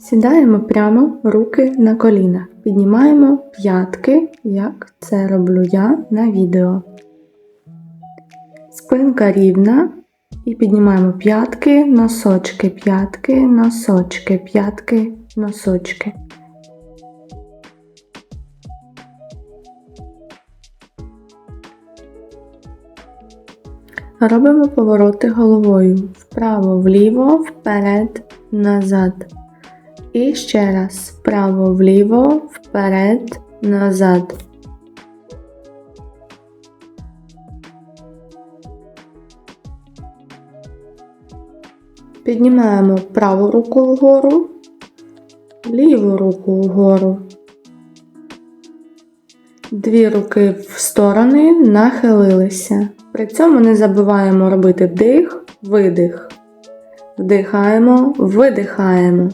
Сідаємо прямо руки на колінах. Піднімаємо п'ятки, як це роблю я на відео. Спинка рівна. І піднімаємо п'ятки, носочки, п'ятки, носочки, п'ятки, носочки. Робимо повороти головою вправо, вліво, вперед, назад. І ще раз вправо, вліво, вперед, назад. Піднімаємо праву руку вгору, ліву руку вгору. Дві руки в сторони нахилилися. При цьому не забуваємо робити вдих, видих. Вдихаємо, видихаємо.